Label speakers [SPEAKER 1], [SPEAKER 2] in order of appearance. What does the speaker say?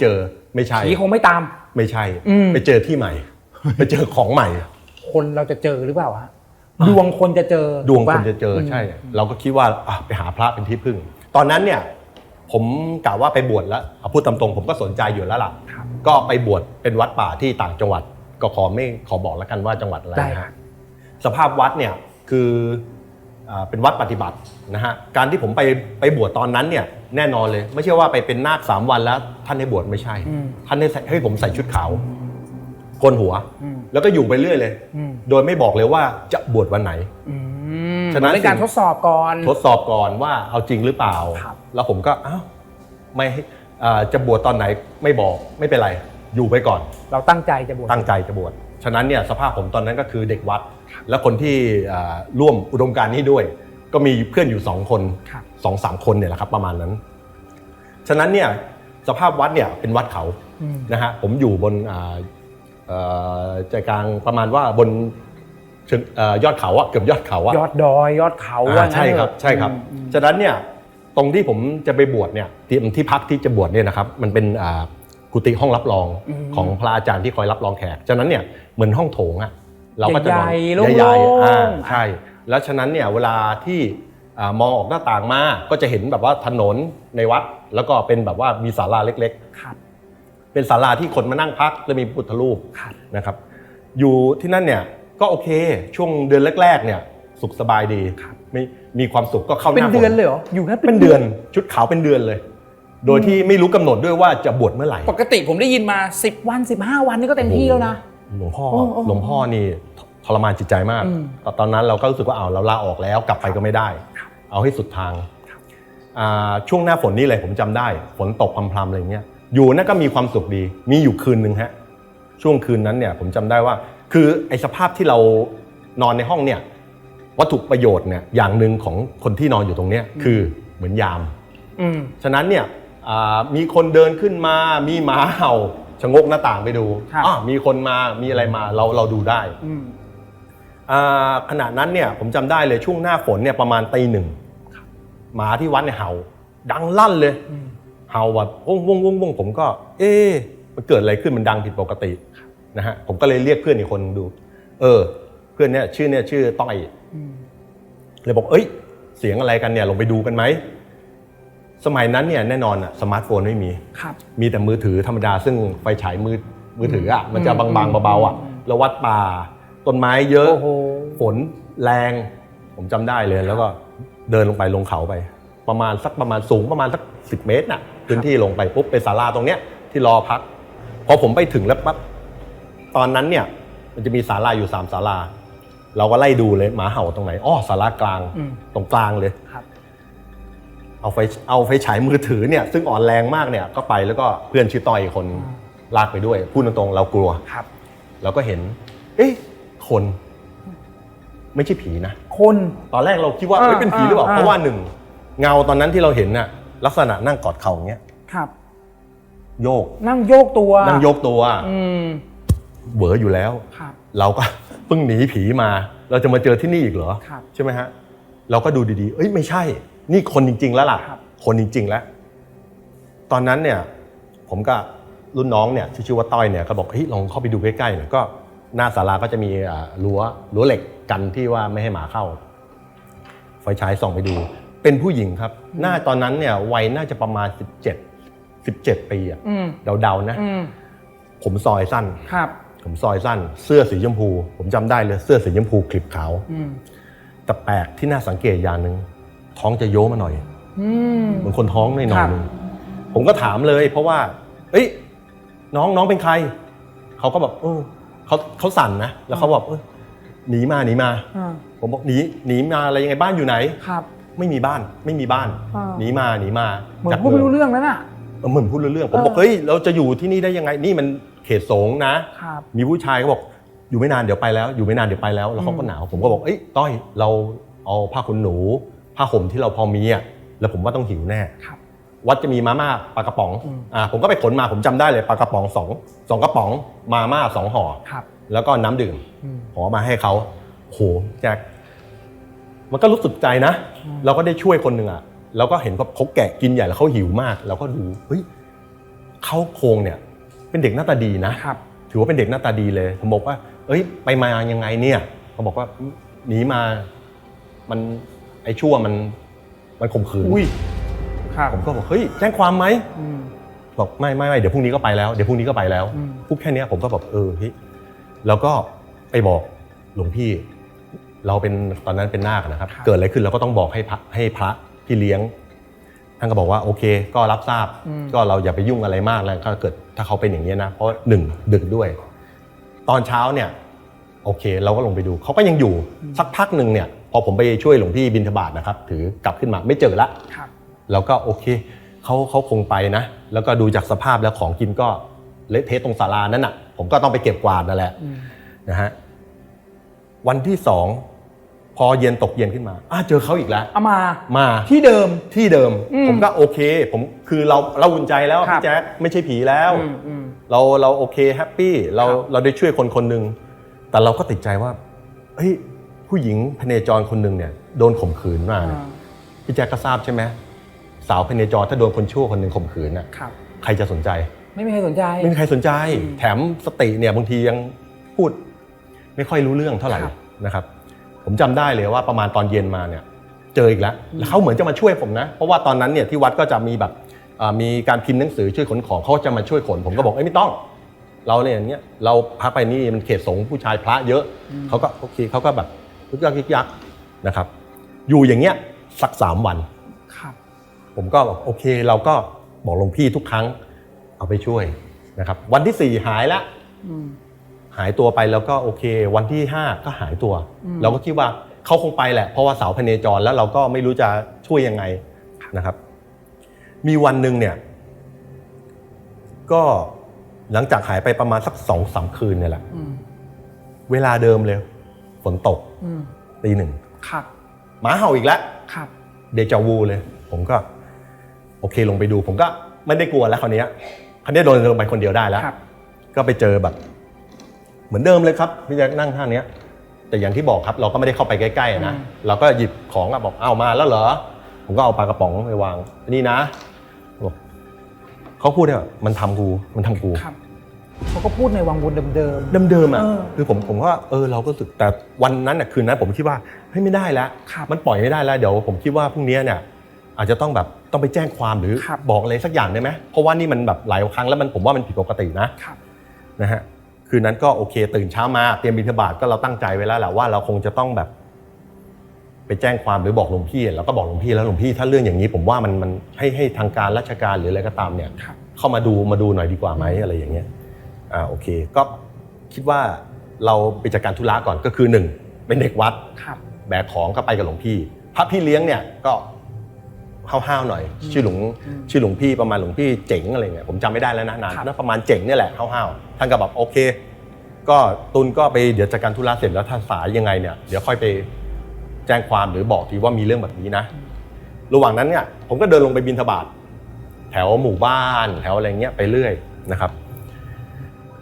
[SPEAKER 1] เจอไม่ใช่
[SPEAKER 2] ผีคงไม่ตาม
[SPEAKER 1] ไม่ใช่
[SPEAKER 2] อืม
[SPEAKER 1] ไปเจอที่ใหม่ ไปเจอของใหม่
[SPEAKER 2] คนเราจะเจอหรือเปล่าฮะดวงคนจะเจอ
[SPEAKER 1] ดวง
[SPEAKER 2] ถูก
[SPEAKER 1] ค
[SPEAKER 2] ป
[SPEAKER 1] นจะเจอใช่ เราก็คิดว่าอะไปหาพระเป็นที่พึ่ง ตอนนั้นเนี่ย ผมกะว่าไปบวชแล้วเอาพูดตามตรงผมก็สนใจอยู่แล้วล่ะ
[SPEAKER 2] ครับ
[SPEAKER 1] ก็ไปบวชเป็นวัดป่าที่ต่างจังหวัด ก็ขอไม่ขอบอกแล้วกันว่าจังหวัดอะไร
[SPEAKER 2] ได้
[SPEAKER 1] นะ
[SPEAKER 2] ครั
[SPEAKER 1] ฮะ
[SPEAKER 2] บ
[SPEAKER 1] สภาพวัดเนี่ยคืออ่า เป็นวัดปฏิบัตินะฮะการที่ผมไปไปบวชตอนนั้นเนี่ยแน่นอนเลย ไม่ใช่ว่าไปเป็นนาคสามวันแล้ว ท่านให้บวชไม่ใช่
[SPEAKER 2] อืม
[SPEAKER 1] ท่านให้ใส่ให้ผมใส่ชุดขาวโกนหัว
[SPEAKER 2] อืม
[SPEAKER 1] แล้วก็อยู่ไปเรื่อยเลย
[SPEAKER 2] อืม
[SPEAKER 1] โดยไม่บอกเลยว่าจะบวชวันไหน
[SPEAKER 2] อืม
[SPEAKER 1] ฉะนั้น
[SPEAKER 2] เป็นการทดสอบก่อน
[SPEAKER 1] ทดสอบก่อนว่าเอาจริงหรือเปล่า
[SPEAKER 2] ครับ
[SPEAKER 1] แล้วผมก็อ้าวไม่ให้อ่าจะบวชตอนไหนไม่บอกไม่เป็นไร อยู่ไปก่อน
[SPEAKER 2] เราตั้งใจจะบวช
[SPEAKER 1] ตั้งใจจะบวช ฉะนั้นเนี่ยสภาพผมตอนนั้นก็คือเด็กวัด และคนที่อ่าร่วมอุดมการณ์นี้ด้วย ก็มีเพื่อนอยู่สองคน
[SPEAKER 2] ครับ
[SPEAKER 1] สองสามคนเนี่ยแหละครับประมาณนั้น ฉะนั้นเนี่ยสภาพวัดเนี่ยเป็นวัดเขา
[SPEAKER 2] อืม
[SPEAKER 1] นะฮะผมอยู่บนอ่าเอ่อใจกลางประมาณว่าบนเชิงเอ่อยอดเขาอะเกือบยอดเขาอะ
[SPEAKER 2] ยอดดอยยอดเขา
[SPEAKER 1] อ่า
[SPEAKER 2] ว่างั้น
[SPEAKER 1] ใช่ครับ
[SPEAKER 2] เถอะ
[SPEAKER 1] ใช่ครับ
[SPEAKER 2] อืม
[SPEAKER 1] ฉะนั้นเนี่ยตรงที่ผมจะไปบวชเนี่ยที่ที่พักที่จะบวชเนี่ยนะครับ มันเป็นอ่า กุฏิห้องรับรองของพระอาจารย์ที่คอยรับรองแขกฉะนั้นเนี่ยเหมือนห้องโถงอะเราก็จะนอน
[SPEAKER 2] ใหญ่ๆโล่งๆ
[SPEAKER 1] ใหญ่ๆอ่า
[SPEAKER 2] อะ
[SPEAKER 1] ใช่ แล้วฉะนั้นเนี่ยเวลาที่อ่ามองออกหน้าต่างมาก็จะเห็นแบบว่าถนนในวัด แล้วก็เป็นแบบว่ามีศาลาเล็ก
[SPEAKER 2] ครับ
[SPEAKER 1] ๆเป็นศาลาที่คนมานั่งพักแล้วมีพุทธรูป
[SPEAKER 2] ครับ
[SPEAKER 1] นะครับ อยู่ที่นั่นเนี่ยก็โอเคช่วงเดือนแรก ๆ เนี่ยสุขสบายดี
[SPEAKER 2] ครับ
[SPEAKER 1] มีมีความสุขก็เข้าห
[SPEAKER 2] เป็น
[SPEAKER 1] น้าฝ
[SPEAKER 2] เดือนเลยเหรออยู่แค่
[SPEAKER 1] เป็นเดือน ชุดขาวเป็นเดือนเลย โดยที่ไม่รู้กำหนดด้วยว่าจะบวชเมื่อไหร่
[SPEAKER 2] ปกติผมได้ยินมา 10 วัน 15 วันนี่ก็เต็มที่แล้วนะ
[SPEAKER 1] หลวงพ่อ
[SPEAKER 2] โอ้โอ้
[SPEAKER 1] หลวงพ่อนี่ทรมานจิตใจมาก
[SPEAKER 2] อืม
[SPEAKER 1] ตอนตอนนั้นเราก็รู้สึกว่าเอาวเราลาออกแล้วกลับไปก็ไม่ได้ เอาให้สุดทางอ่าช่วงหน้าฝนนี่เลยผมจำได้ ฝนตกพรำๆอะไรเงี้ยอยู่นั่นก็มีความสุขดี มีอยู่คืนหนึ่งฮะช่วงคืนนั้นเนี่ยผมจำได้ว่า คือไอ้สภาพที่เรานอนในห้องเนี่ยวัตถุประโยชน์เนี่ยอย่างหนึ่งของคนที่นอนอยู่ตรงเนี้ยคือเหมือนยาม
[SPEAKER 2] อืม
[SPEAKER 1] ฉะนั้นเนี่ยอ่า มีคนเดินขึ้นมา มีหมาเห่าชะงกหน้าต่างไปดู
[SPEAKER 2] ครับ
[SPEAKER 1] อะมีคนมา มีอะไรมา เราเราดูได้
[SPEAKER 2] อืม
[SPEAKER 1] อ่าขณะนั้นเนี่ยผมจำได้เลยช่วงหน้าฝนเนี่ยประมาณตีหนึ่งหมาที่วัดเนี่ยเห่า ดังลั่นเลย
[SPEAKER 2] อืม
[SPEAKER 1] เห่าแบบวงวงวงวงผมก็ เอ๊ะมันเกิดอะไรขึ้นมันดังผิดปกตินะฮะผมก็เลยเรียกเพื่อนอีกคนดู เออ เพื่อนเนี่ยชื่อเนี่ยชื่อต้อย
[SPEAKER 2] อืม
[SPEAKER 1] เลยบอกเอ้ย เสียงอะไรกันเนี่ยลงไปดูกันไหม สมัยนั้นเนี่ยแน่นอนอะสมาร์ทโฟนไม่มี
[SPEAKER 2] ครับ
[SPEAKER 1] มีแต่มือถือธรรมดาซึ่งไฟฉายมือมือถืออะมันจะ
[SPEAKER 2] อืม
[SPEAKER 1] บางๆเบาๆอะ
[SPEAKER 2] อืม
[SPEAKER 1] แล้ววัดป่าต้นไม้เยอะ
[SPEAKER 2] โอ้โห
[SPEAKER 1] ฝนแรง ผมจำได้เลย แล้วก็เดินลงไปลงเขาไป ประมาณสักประมาณสูงประมาณสักสิบเมตรน่ะพื้นที่ลงไปปุ๊บเป็นศาลาตรงเนี้ยที่รอพักพอผมไปถึงแล้วปั๊บตอนนั้นเนี่ย มันจะมีศาลาอยู่สามศาลา เราก็ไล่ดูเลยหมาเห่าตรงไหนอ้อศาลากลาง
[SPEAKER 2] อืม
[SPEAKER 1] ตรงกลางเลย
[SPEAKER 2] ครับ
[SPEAKER 1] เอาไฟเอาไฟฉายมือถือเนี่ยซึ่งอ่อนแรงมากเนี่ยก็ไปแล้วก็เพื่อนชื่อต้อยอีกคนลากไปด้วยพูดตรงๆเรากลัว
[SPEAKER 2] ครับ
[SPEAKER 1] เราก็เห็น เอ๊ะคน ไม่ใช่ผีนะ
[SPEAKER 2] คน
[SPEAKER 1] ตอนแรกเราคิดว่า
[SPEAKER 2] อ่า
[SPEAKER 1] เฮ้ยเป็นผีหรือเปล่า
[SPEAKER 2] อ่า
[SPEAKER 1] เพราะว่าหนึ่งเงาตอนนั้นที่เราเห็นน่ะ ลักษณะนั่งกอดเข่าอย่างเงี้ย
[SPEAKER 2] ครับ
[SPEAKER 1] โยก
[SPEAKER 2] นั่งโยกตัว
[SPEAKER 1] นั่งโยกตัว
[SPEAKER 2] อืม
[SPEAKER 1] เบออยู่แล้ว
[SPEAKER 2] ครับ
[SPEAKER 1] เราก็ เพิ่งหนีผีมา เราจะมาเจอที่นี่อีกเหรอ
[SPEAKER 2] ครับ
[SPEAKER 1] ใช่ไหมฮะ เราก็ดูดีๆ เอ้ยไม่ใช่ นี่คนจริง ๆ แล้วล่ะ
[SPEAKER 2] ครับ
[SPEAKER 1] คนจริง ๆ แล้ว ตอนนั้นเนี่ย ผมก็รุ่นน้องเนี่ยที่ชื่อว่าต้อยเนี่ยก็บอกเฮ้ยลองเข้าไปดูใกล้ๆหน่อยก็หน้าศาลาก็จะมีอ่ารั้วรั้วเหล็กกันที่ว่าไม่ให้หมาเข้า ไฟฉายส่องไปดู เป็นผู้หญิงครับ หน้าตอนนั้นเนี่ยวัยน่าจะประมาณ 17 17 ปีอะ
[SPEAKER 2] อืม
[SPEAKER 1] เดาๆนะ
[SPEAKER 2] อืม
[SPEAKER 1] ผมซอยสั้น
[SPEAKER 2] ครับ
[SPEAKER 1] ผมซอยสั้น เสื้อสีชมพู ผมจำได้เลยเสื้อสีชมพูคลิปขาว
[SPEAKER 2] อืม
[SPEAKER 1] แต่แปลกที่น่าสังเกตอย่างหนึ่ง ท้องจะโยมาหน่อย
[SPEAKER 2] อืม
[SPEAKER 1] เหมือนคนท้องหน่อยห
[SPEAKER 2] ค
[SPEAKER 1] น่
[SPEAKER 2] รั
[SPEAKER 1] อย
[SPEAKER 2] บ
[SPEAKER 1] นึงผมก็ถามเลย เพราะว่า เอ้ย น้องน้องเป็นใคร เขาก็แบบเออเขาเขาสั่นนะแล้วเขาบอกเออหนีมาหนีมา
[SPEAKER 2] อ่า
[SPEAKER 1] ผมบอกหนีหนีมาอะไรยังไงบ้านอยู่ไหน
[SPEAKER 2] ครับ
[SPEAKER 1] ไม่มีบ้านไม่มีบ้าน
[SPEAKER 2] อ่า
[SPEAKER 1] หนีมาหนีมา
[SPEAKER 2] เหมือน
[SPEAKER 1] จาก
[SPEAKER 2] พูดไม่รู้เรื่องแล้วน่ะ
[SPEAKER 1] เออเหมือนพูดรู้เรื่องผม
[SPEAKER 2] เออ
[SPEAKER 1] บอกเฮ้ยเราจะอยู่ที่นี่ได้ยังไงนี่มันเขตสงฆ์นะ
[SPEAKER 2] ครับ
[SPEAKER 1] มีผู้ชายเขาบอกอยู่ไม่นานเดี๋ยวไปแล้ว อยู่ไม่นานเดี๋ยวไปแล้วแล้วเขาก็
[SPEAKER 2] อืม
[SPEAKER 1] หนาวผมก็บอกเอ้ยต้อยเราเอาผ้าขนหนู ผ้าห่มที่เราพอมีอะแล้วผมว่าต้องหิวแน่
[SPEAKER 2] ครับ
[SPEAKER 1] วัดจะมีมาม่าปลากระป๋อง
[SPEAKER 2] อืม
[SPEAKER 1] อ่าผมก็ไปขนมาผมจำได้เลยปลากระป๋องสองสองกระป๋องมาม่าสองห่อ
[SPEAKER 2] ครับ
[SPEAKER 1] แล้วก็น้ำดื่ม
[SPEAKER 2] อืม
[SPEAKER 1] ห่อมาให้เขาโหแจ็คมันก็รู้สึกใจนะ
[SPEAKER 2] อืม
[SPEAKER 1] เราก็ได้ช่วยคนหนึ่งอะเราก็เห็นว่าเขาแกะกินใหญ่แล้วเขาหิวมากเราก็ดูเฮ้ยเขาโครงเนี่ย เป็นเด็กหน้าตาดีนะ
[SPEAKER 2] ครับ
[SPEAKER 1] ถือว่าเป็นเด็กหน้าตาดีเลยผมบอกว่า เอ้ย ไปมายังไงเนี่ยเขาบอกว่าหนีมามันไอ้ชั่วมันมันข่มขืน
[SPEAKER 2] อุ้ยครับ
[SPEAKER 1] ผมก็บอกเฮ้ยแจ้งความไหม
[SPEAKER 2] อืม
[SPEAKER 1] บอกไม่ไม่ไม่เดี๋ยวพรุ่งนี้ก็ไปแล้วเดี๋ยวพรุ่งนี้ก็ไปแล้ว
[SPEAKER 2] อืม
[SPEAKER 1] พูดแค่เนี้ยผมก็แบบเออเฮ้ยแล้วก็ไปบอกหลวงพี่ เราเป็นตอนนั้นเป็นนาคนะครับ เกิดอะไรขึ้นเราก็ต้องบอกให้พระให้พระที่เลี้ยง ท่านก็บอกว่าโอเค ก็รับทราบ
[SPEAKER 2] อืม
[SPEAKER 1] ก็เราอย่าไปยุ่งอะไรมากแล้วถ้าเกิดถ้าเขาเป็นอย่างนี้ยนะ เพราะหนึ่งดึกด้วย ตอนเช้าเนี่ย โอเค เราก็ลงไปดูเขาก็ยังอยู่สักพักหนึ่งเนี่ย พอผมไปช่วยหลวงพี่บินทบาทนะครับ ถือกลับขึ้นมาไม่เจอละ
[SPEAKER 2] ครับ
[SPEAKER 1] เราก็โอเคเขาเขาคงไปนะ แล้วก็ดูจากสภาพแล้วของกินก็เละเทะตรงศาลานั่นน่ะ ผมก็ต้องไปเก็บกวาดนั่นแหละ
[SPEAKER 2] อืม
[SPEAKER 1] นะฮะวันที่สองพอเย็นตกเย็นขึ้นมาอ้าเจอเขาอีกแล้ว
[SPEAKER 2] เอามา
[SPEAKER 1] มา
[SPEAKER 2] ที่เดิม
[SPEAKER 1] ที่เดิม
[SPEAKER 2] อืม
[SPEAKER 1] ผมก็โอเค ผมคือเราเราอุ่นใจแล้ว
[SPEAKER 2] ครับ
[SPEAKER 1] พี่แจ๊คไม่ใช่ผีแล้ว
[SPEAKER 2] อืมอืม
[SPEAKER 1] เราเราโอเคแฮปปี้เรา
[SPEAKER 2] ครับ
[SPEAKER 1] เราได้ช่วยคนคนหนึ่งแต่เราก็ติดใจว่าเฮ้ย ผู้หญิงพเนจรคนหนึ่งเนี่ยโดนข่มขืนมาเนี่ย
[SPEAKER 2] อ่า
[SPEAKER 1] พี่แจ๊คก็ทราบใช่ไหมสาวพเนจรถ้าโดนคนชั่วคนหนึ่งข่มขืนน่ะ
[SPEAKER 2] ครับ
[SPEAKER 1] ใครจะสนใจ
[SPEAKER 2] ไม่มีใครสนใจ
[SPEAKER 1] ไม่มีใครสนใจ
[SPEAKER 2] อืม
[SPEAKER 1] แถมสติเนี่ยบางทียังพูด ไม่ค่อยรู้เรื่องเท่าไหร่
[SPEAKER 2] ครับ
[SPEAKER 1] นะครับ ผมจำได้เลยว่าประมาณตอนเย็นมาเนี่ย เจออีกแล้วแล้วเขาเหมือนจะมาช่วยผมนะ เพราะว่าตอนนั้นเนี่ยที่วัดก็จะมีแบบอ่ามีการพิมพ์หนังสือช่วยขนของเขาจะมาช่วยขน ผมก็บอกเอ้ยไม่ต้อง เราเนี่ยอย่างเงี้ยเราพักไปนี่มันเขตสงฆ์ผู้ชายพระเยอะเขาก็โอเคเขาก็แบบ ยึกยักยึกยักนะครับ อยู่อย่างเงี้ยสักสามวัน
[SPEAKER 2] ครับ
[SPEAKER 1] ผมก็บอกโอเคเราก็บอกหลวงพี่ทุกครั้งเอาไปช่วยนะครับ วันที่สี่หายแล้ว
[SPEAKER 2] อืม
[SPEAKER 1] หายตัวไปแล้วก็โอเค วันที่ห้าก็หายตัว
[SPEAKER 2] อืม
[SPEAKER 1] เราก็คิดว่าเขาคงไปแหละ เพราะว่าเสาพเนจรแล้วเราก็ไม่รู้จะช่วยยังไงนะครับ มีวันหนึ่งเนี่ย ก็หลังจากหายไปประมาณสักสองสามคืนเนี่ยแหละ
[SPEAKER 2] อืม
[SPEAKER 1] เวลาเดิมเลย ฝนตก
[SPEAKER 2] อืม
[SPEAKER 1] ตีหนึ่ง
[SPEAKER 2] ครับ
[SPEAKER 1] หมาเห่าอีกแล้ว
[SPEAKER 2] ครับ
[SPEAKER 1] เดจาวูเลย ผมก็ โอเคลงไปดู ผมก็ไม่ได้กลัวแล้วคราวเนี้ยคราวเนี้ยโดนลงไปคนเดียวได้แล้ว
[SPEAKER 2] ครับ
[SPEAKER 1] ก็ไปเจอแบบ เหมือนเดิมเลยครับพี่แจ็คนั่งท่าเนี้ย แต่อย่างที่บอกครับ เราก็ไม่ได้เข้าไปใกล้ๆอะนะ
[SPEAKER 2] อืม
[SPEAKER 1] เราก็หยิบของอะบอกเอามาแล้วเหรอ ผมก็เอาปลากระป๋องไปวางอันนี่นะบอกเขาพูดเนี่ยมันทำกูมันทำกู
[SPEAKER 2] ครับ เขาก็พูดในวังวนเดิม
[SPEAKER 1] เดิมๆอะ
[SPEAKER 2] เออ
[SPEAKER 1] คือผมผมก็เออเราก็รู้สึกแต่วันนั้นน่ะคืนนั้นผมคิดว่าเฮ้ยไม่ได้แล้ว
[SPEAKER 2] ครับ
[SPEAKER 1] มันปล่อยไม่ได้แล้วเดี๋ยวผมคิดว่าพรุ่งนี้เนี่ยอาจจะต้องแบบต้องไปแจ้งความหรือ
[SPEAKER 2] ครับ
[SPEAKER 1] บอกอะไรสักอย่างได้ไหมเพราะว่านี่มันแบบหลายครั้งแล้วมันผมว่ามันผิดปกตินะ
[SPEAKER 2] ๆครับ
[SPEAKER 1] นะฮะคืนนั้นก็โอเค ตื่นเช้ามาเตรียมบิณฑบาตก็เราตั้งใจไว้แล้วแหละว่าเราคงจะต้องแบบ ไปแจ้งความหรือบอกหลวงพี่เราก็บอกหลวงพี่แล้วหลวงพี่ถ้าเรื่องอย่างนี้ ผมว่ามันมันให้ให้ทางการราชการหรืออะไรก็ตามเนี่ย
[SPEAKER 2] ครับ
[SPEAKER 1] เข้ามาดูมาดูหน่อยดีกว่าไหมอะไรอย่างเงี้ย อ่าโอเค ก็คิดว่าเราไปจัดการธุระก่อนก็คือหนึ่งเป็นเด็กวัด
[SPEAKER 2] ครับ
[SPEAKER 1] แบกของก็ไปกับหลวงพี่ พระพี่เลี้ยงเนี่ยก็ห้าวๆหน่อย ชื่อหลวง
[SPEAKER 2] อืม
[SPEAKER 1] ชื่อหลวงพี่ประมาณหลวงพี่เจ๋งอะไรเงี้ยผมจำไม่ได้แล้วนะนาน
[SPEAKER 2] ครับ
[SPEAKER 1] น่าประมาณเจ๋งเนี่ยแหละห้าวๆท่านก็แบบโอเค ก็ตุนก็ไปเดี๋ยวจัดการธุระเสร็จแล้วถ้าสายยังไงเนี่ยเดี๋ยวค่อยไปแจ้งความหรือบอกทีว่ามีเรื่องแบบนี้นะ ระหว่างนั้นเนี่ยผมก็เดินลงไปบินทบาทแถวหมู่บ้านแถวอะไรเงี้ยไปเรื่อยนะครับ